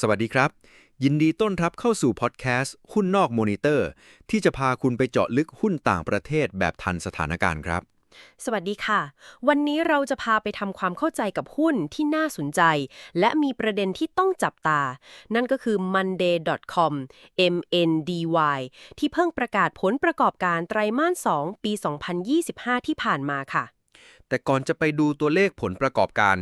สวัสดีครับ ยินดีต้อนรับเข้าสู่พอดแคสต์หุ้นนอกมอนิเตอร์ ที่จะพาคุณไปเจาะลึกหุ้นต่างประเทศแบบทันสถานการณ์ครับ สวัสดีค่ะ วันนี้เราจะพาไปทำความเข้าใจกับหุ้นที่น่าสนใจ และมีประเด็นที่ต้องจับตา นั่นก็คือ monday.com MNDY ที่เพิ่งประกาศผลประกอบการไตรมาส 2 ปี 2025 ที่ผ่านมาค่ะ แต่ก่อนจะไปดูตัวเลขผลประกอบการ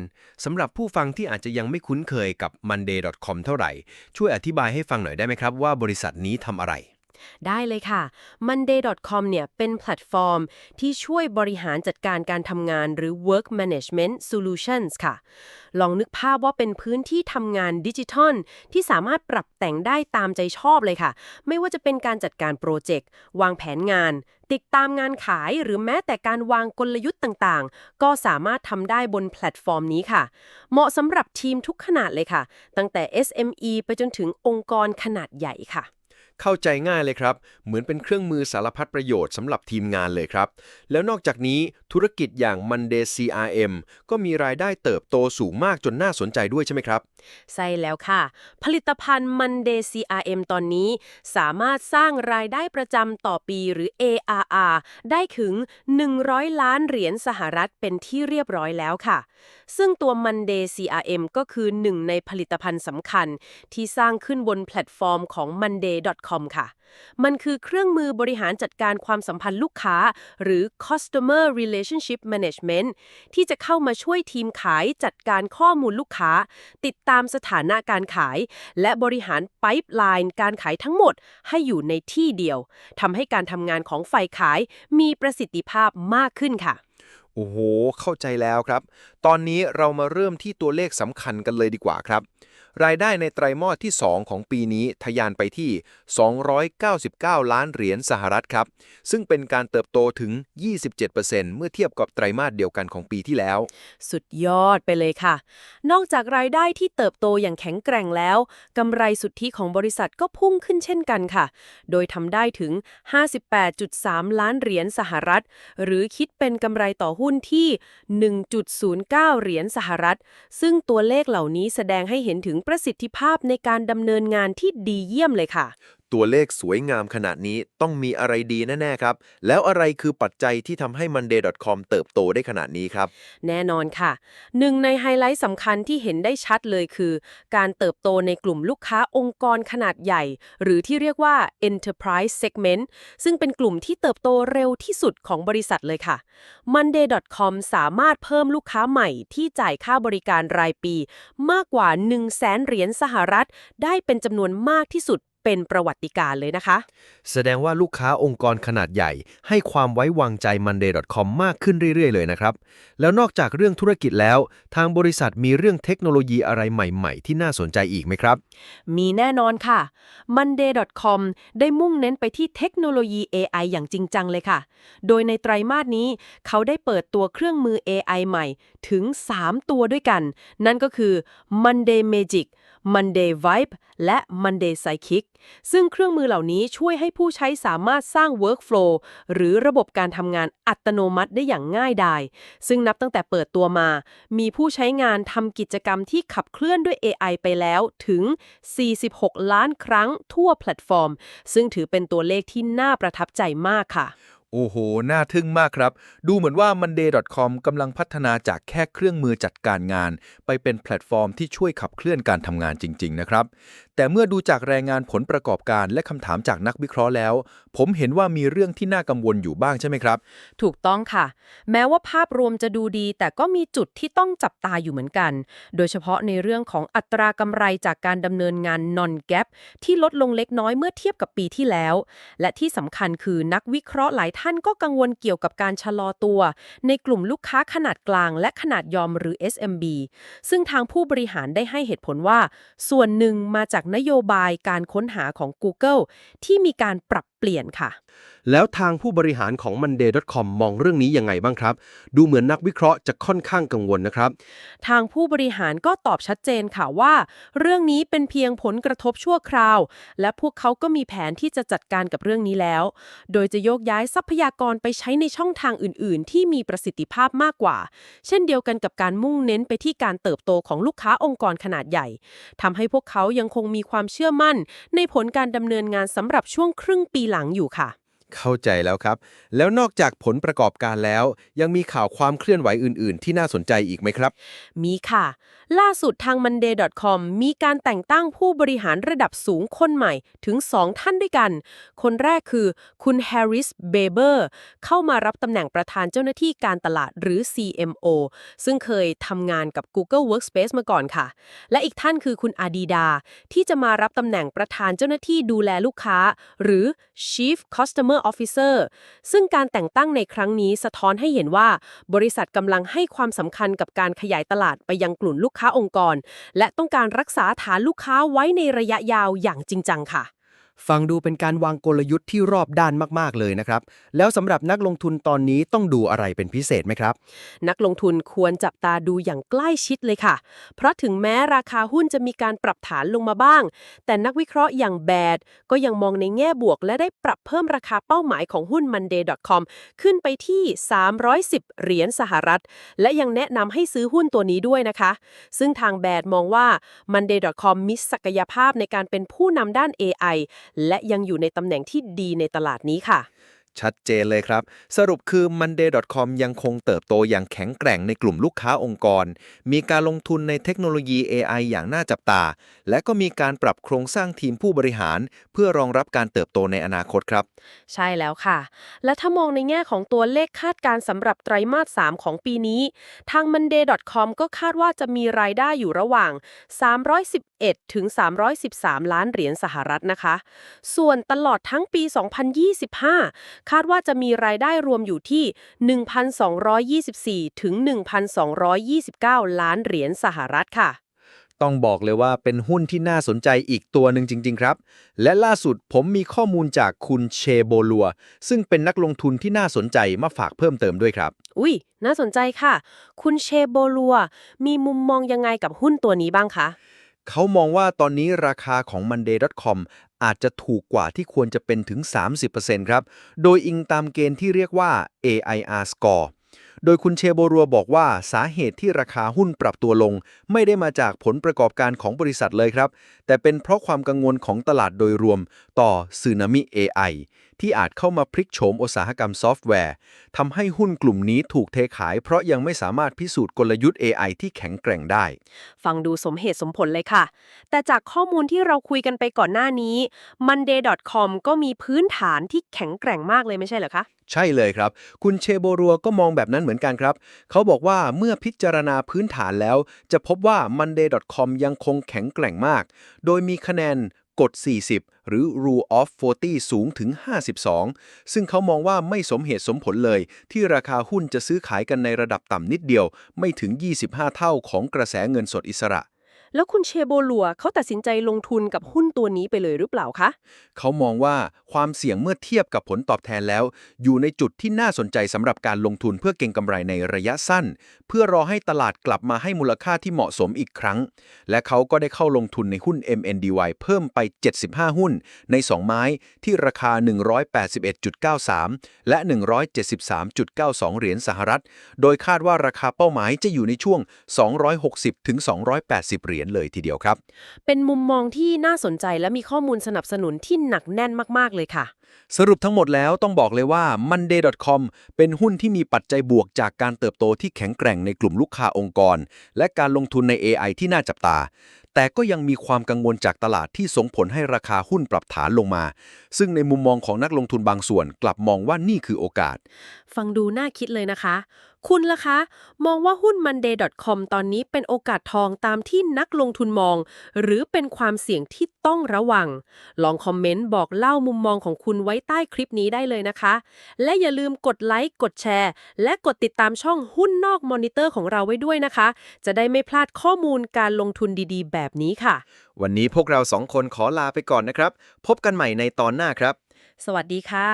สำหรับผู้ฟังที่อาจจะยังไม่คุ้นเคยกับ monday.com เท่าไหร่ ช่วยอธิบายให้ฟังหน่อยได้ไหมครับว่าบริษัทนี้ทำอะไร ได้เลยค่ะ monday.com เนี่ยเป็นแพลตฟอร์ม ที่ช่วยบริหารจัดการการทำงานหรือ work management solutions ค่ะ ลองนึกภาพว่าเป็นพื้นที่ทำงานดิจิทัล ที่สามารถปรับแต่งได้ตามใจชอบเลยค่ะ ไม่ว่าจะเป็นการจัดการโปรเจกต์ วางแผนงาน ติดตามงานขายหรือแม้แต่การวางกลยุทธ์ต่างๆ ก็สามารถทำได้บนแพลตฟอร์มนี้ค่ะ เหมาะสำหรับทีมทุกขนาดเลยค่ะ ตั้งแต่ SME ไปจนถึงองค์กรขนาดใหญ่ค่ะ เข้าใจง่ายเลยครับ เหมือนเป็นเครื่องมือสารพัดประโยชน์สำหรับทีมงานเลยครับ แล้วนอกจากนี้ธุรกิจอย่าง Monday CRM ก็มีรายได้เติบโตสูงมากจนน่าสนใจด้วยใช่ไหมครับ ใช่แล้วค่ะ ผลิตภัณฑ์ Monday CRM ตอนนี้สามารถสร้างรายได้ประจำต่อปีหรือ ARR ได้ถึง 100 ล้านเหรียญสหรัฐเป็นที่เรียบร้อยแล้วค่ะ ซึ่งตัว Monday CRM ก็คือหนึ่งในผลิตภัณฑ์สำคัญ ที่สร้างขึ้นบนแพลตฟอร์มของ monday.com ค่ะ มันคือเครื่องมือบริหารจัดการความสัมพันธ์ลูกค้า หรือ customer relationship management ที่จะเข้ามาช่วยทีมขายจัดการข้อมูลลูกค้า ติดตามสถานะการขาย และบริหารไ i ป์ไลน์การขายทั้งหมดให้อยู่ในที่เดียวทำให้การทำงานของฝ่ายขายมีประสิทธิภาพมากขึ้นค่ะโอ้โห เข้าใจแล้วครับ ตอนนี้เรามาเริ่มที่ตัวเลขสำคัญกันเลยดีกว่าครับ รายได้ในไตรมาสที่ 2 ของปีนี้ทะยานไปที่ 299 ล้านเหรียญสหรัฐครับ ซึ่งเป็นการเติบโตถึง 27%เมื่อเทียบกับไตรมาสเดียวกันของปีที่แล้ว สุดยอดไปเลยค่ะ นอกจากรายได้ที่เติบโตอย่างแข็งแกร่งแล้วกำไรสุทธิของบริษัทก็พุ่งขึ้นเช่นกันค่ะ โดยทำได้ถึง 58.3 ล้านเหรียญสหรัฐ หรือคิดเป็นกำไรต่อหุ้นที่ 1.09 เหรียญสหรัฐ ซึ่งตัวเลขเหล่านี้แสดงให้เห็นถึงประสิทธิภาพในการดำเนินงานที่ดีเยี่ยมเลยค่ะ ตัวเลขสวยงามขนาดนี้ต้องมีอะไรดีแน่ ๆ ครับ แล้วอะไรคือปัจจัยที่ทำให้ monday.com เติบโตได้ขนาดนี้ครับ แน่นอนค่ะ หนึ่งในไฮไลท์สำคัญที่เห็นได้ชัดเลยคือ การเติบโตในกลุ่มลูกค้าองค์กรขนาดใหญ่ หรือที่เรียกว่า enterprise segment ซึ่งเป็นกลุ่มที่เติบโตเร็วที่สุดของบริษัทเลยค่ะ monday.com สามารถเพิ่มลูกค้าใหม่ที่จ่ายค่าบริการรายปี มากกว่า 1 0 0 0 0แสนเหรียญสหรัฐ ได้เป็นจำนวนมากที่สุด เป็นประวัติการณ์เลยนะคะ แสดงว่าลูกค้าองค์กรขนาดใหญ่ ให้ความไว้วางใจ monday.com มากขึ้นเรื่อย ๆ เลยนะครับ แล้วนอกจากเรื่องธุรกิจแล้ว ทางบริษัทมีเรื่องเทคโนโลยีอะไรใหม่ ๆ ที่น่าสนใจอีกไหมครับ มีแน่นอนค่ะ monday.com ได้มุ่งเน้นไปที่เทคโนโลยี AI อย่างจริงจังเลยค่ะ โดยในไตรมาสนี้เขาได้เปิดตัวเครื่องมือ AI ใหม่ถึง 3 ตัวด้วยกัน นั่นก็คือ Monday Magic Monday Vibe และ Monday Psychic ซึ่งเครื่องมือเหล่านี้ช่วยให้ผู้ใช้สามารถสร้าง Workflow หรือระบบการทำงานอัตโนมัติได้อย่างง่ายดาย ซึ่งนับตั้งแต่เปิดตัวมา มีผู้ใช้งานทำกิจกรรมที่ขับเคลื่อนด้วย AI ไปแล้วถึง 46 ล้านครั้งทั่วแพลตฟอร์ม ซึ่งถือเป็นตัวเลขที่น่าประทับใจมากค่ะ โอ้โห น่าทึ่งมากครับ ดูเหมือนว่า monday.com กำลังพัฒนาจากแค่เครื่องมือจัดการงาน ไปเป็นแพลตฟอร์มที่ช่วยขับเคลื่อนการทำงานจริง ๆ นะครับ แต่เมื่อดูจากรายงานผลประกอบการและคำถามจากนักวิเคราะห์แล้ว ผมเห็นว่ามีเรื่องที่น่ากังวลอยู่บ้างใช่ไหมครับ ถูกต้องค่ะ แม้ว่าภาพรวมจะดูดี แต่ก็มีจุดที่ต้องจับตาอยู่เหมือนกัน โดยเฉพาะในเรื่องของอัตรากำไรจากการดำเนินงาน non gap ที่ลดลงเล็กน้อยเมื่อเทียบกับปีที่แล้ว และที่สำคัญคือนักวิเคราะห์หลายท่านก็กังวลเกี่ยวกับการชะลอตัว ในกลุ่มลูกค้าขนาดกลาง และขนาดยอมหรือ SMB ซึ่งทางผู้บริหารได้ให้เหตุผลว่า ส่วนหนึ่งมาจากนโยบายการค้นหาของ Google ที่มีการปรับ เปลี่ยนค่ะ แล้วทางผู้บริหารของ Monday.com มองเรื่องนี้ยังไงบ้างครับ ดูเหมือนนักวิเคราะห์จะค่อนข้างกังวลนะครับ ทางผู้บริหารก็ตอบชัดเจนค่ะว่า เรื่องนี้เป็นเพียงผลกระทบชั่วคราว และพวกเขาก็มีแผนที่จะจัดการกับเรื่องนี้แล้ว โดยจะโยกย้ายทรัพยากรไปใช้ในช่องทางอื่น ๆ ที่มีประสิทธิภาพมากกว่า เช่นเดียวกันกับการมุ่งเน้นไปที่การเติบโตของลูกค้าองค์กรขนาดใหญ่ทำให้พวกเขายังคงมีความเชื่อมั่น ในผลการดำเนินงานสำหรับช่วงครึ่งปีหลังอยู่ค่ะ เข้าใจแล้วครับ แล้วนอกจากผลประกอบการแล้ว ยังมีข่าวความเคลื่อนไหวอื่น ๆ ที่น่าสนใจอีกไหมครับ มีค่ะ ล่าสุดทาง monday.com มีการแต่งตั้งผู้บริหารระดับสูงคนใหม่ถึง 2 ท่านด้วยกัน คนแรกคือคุณ Harris Beber เข้ามารับตำแหน่งประธานเจ้าหน้าที่การตลาดหรือ CMO ซึ่งเคยทำงานกับ Google Workspace มาก่อนค่ะ และอีกท่านคือคุณอาดีดา ที่จะมารับตำแหน่งประธานเจ้าหน้าที่ดูแลลูกค้า หรือ Chief Customer Officer ซึ่งการแต่งตั้งในครั้งนี้สะท้อนให้เห็นว่า บริษัทกำลังให้ความสำคัญกับการขยายตลาดไปยังกลุ่มลูกค้าองค์กร และต้องการรักษาฐานลูกค้าไว้ในระยะยาวอย่างจริงจังค่ะ ฟังดูเป็นการวางกลยุทธ์ที่รอบด้านมาก ๆ เลยนะครับ แล้วสำหรับนักลงทุนตอนนี้ต้องดูอะไรเป็นพิเศษไหมครับ นักลงทุนควรจับตาดูอย่างใกล้ชิดเลยค่ะ เพราะถึงแม้ราคาหุ้นจะมีการปรับฐานลงมาบ้าง แต่นักวิเคราะห์อย่างแบดก็ยังมองในแง่บวก และได้ปรับเพิ่มราคาเป้าหมายของหุ้น Monday.com ขึ้นไปที่ 310 เหรียญสหรัฐ และยังแนะนำให้ซื้อหุ้นตัวนี้ด้วยนะคะ ซึ่งทางแบดมองว่า Monday.com มีศักยภาพในการเป็นผู้นำด้าน AI และยังอยู่ในตำแหน่งที่ดีในตลาดนี้ค่ะ ชัดเจนเลยครับ สรุปคือ monday.com ยังคงเติบโตอย่างแข็งแกร่งในกลุ่มลูกค้าองค์กร มีการลงทุนในเทคโนโลยี AI อย่างน่าจับตา และก็มีการปรับโครงสร้างทีมผู้บริหาร เพื่อรองรับการเติบโตในอนาคตครับ ใช่แล้วค่ะ และถ้ามองในแง่ของตัวเลขคาดการณ์สำหรับไตรมาส 3 ของปีนี้ ทาง monday.com ก็คาดว่าจะมีรายได้อยู่ระหว่าง 311 ถึง 313 ล้านเหรียญสหรัฐนะคะ ส่วนตลอดทั้งปี 2025คาดว่าจะมีรายได้รวมอยู่ที่ 1,224 ถึง 1,229 ล้านเหรียญสหรัฐค่ะ ต้องบอกเลยว่าเป็นหุ้นที่น่าสนใจอีกตัวหนึ่งจริง ๆ ครับ และล่าสุดผมมีข้อมูลจากคุณเชโบลัว ซึ่งเป็นนักลงทุนที่น่าสนใจมาฝากเพิ่มเติมด้วยครับ อุ้ยน่าสนใจค่ะ คุณเชโบลัว มีมุมมองยังไงกับหุ้นตัวนี้บ้างคะ เขามองว่าตอนนี้ราคาของ monday.com อาจจะถูกกว่าที่ควรจะเป็นถึง 30%ครับ โดยอิงตามเกณฑ์ที่เรียกว่า AIR score โดยคุณเชโบรัวบอกว่าสาเหตุที่ราคาหุ้นปรับตัวลง ไม่ได้มาจากผลประกอบการของบริษัทเลยครับ แต่เป็นเพราะความกังวลของตลาดโดยรวมต่อสึนามิ AI ที่อาจเข้ามาพลิกโฉมอุตสาหกรรมซอฟต์แวร์ทำให้หุ้นกลุ่มนี้ถูกเทขาย เพราะยังไม่สามารถพิสูจน์กลยุทธ์ AI ที่แข็งแกร่งได้ ฟังดูสมเหตุสมผลเลยค่ะ แต่จากข้อมูลที่เราคุยกันไปก่อนหน้านี้ monday.com ก็มีพื้นฐานที่แข็งแกร่งมากเลยไม่ใช่เหรอคะใช่เลยครับ คุณเชโบรัวก็มองแบบนั้นเหมือนกันครับ เขาบอกว่าเมื่อพิจารณาพื้นฐานแล้ว จะพบว่า monday.com ยังคงแข็งแกร่งมาก โดยมีคะแนน กด40 หรือ rule of 40 สูงถึง 52 ซึ่งเขามองว่าไม่สมเหตุสมผลเลย ที่ราคาหุ้นจะซื้อขายกันในระดับต่ำนิดเดียว ไม่ถึง 25 เท่าของกระแสเงินสดอิสระ แล้วคุณเชโบลัวเขาตัดสินใจลงทุนกับหุ้นตัวนี้ไปเลยหรือเปล่าคะ เขามองว่าความเสี่ยงเมื่อเทียบกับผลตอบแทนแล้ว อยู่ในจุดที่น่าสนใจสำหรับการลงทุนเพื่อเก็งกำไรในระยะสั้น เพื่อรอให้ตลาดกลับมาให้มูลค่าที่เหมาะสมอีกครั้ง และเขาก็ได้เข้าลงทุนในหุ้น MNDY เพิ่มไป 75 หุ้น ใน 2 ไม้ที่ราคา 181.93 และ 173.92 เหรียญสหรัฐ โดยคาดว่าราคาเป้าหมายจะอยู่ในช่วง 260-280 เหรียญเลยทีเดียวครับ เป็นมุมมองที่น่าสนใจและมีข้อมูลสนับสนุนที่หนักแน่นมากๆเลยค่ะ สรุปทั้งหมดแล้วต้องบอกเลยว่า monday.com เป็นหุ้นที่มีปัจจัยบวกจากการเติบโตที่แข็งแกร่งในกลุ่มลูกค้าองค์กร และการลงทุนใน AI ที่น่าจับตา แต่ก็ยังมีความกังวลจากตลาดที่ส่งผลให้ราคาหุ้นปรับฐานลงมา ซึ่งในมุมมองของนักลงทุนบางส่วนกลับมองว่านี่คือโอกาส ฟังดูน่าคิดเลยนะคะ คุณล่ะคะ มองว่าหุ้น monday.com ตอนนี้เป็นโอกาสทองตามที่นักลงทุนมอง หรือเป็นความเสี่ยงที่ต้องระวัง ลองคอมเมนต์บอกเล่ามุมมองของคุณไว้ใต้คลิปนี้ได้เลยนะคะ และอย่าลืมกดไลค์กดแชร์ และกดติดตามช่องหุ้นนอกมอนิเตอร์ของเราไว้ด้วยนะคะ จะได้ไม่พลาดข้อมูลการลงทุนดีๆ แบบนี้ค่ะ วันนี้พวกเราสองคนขอลาไปก่อนนะครับ พบกันใหม่ในตอนหน้าครับ สวัสดีค่ะ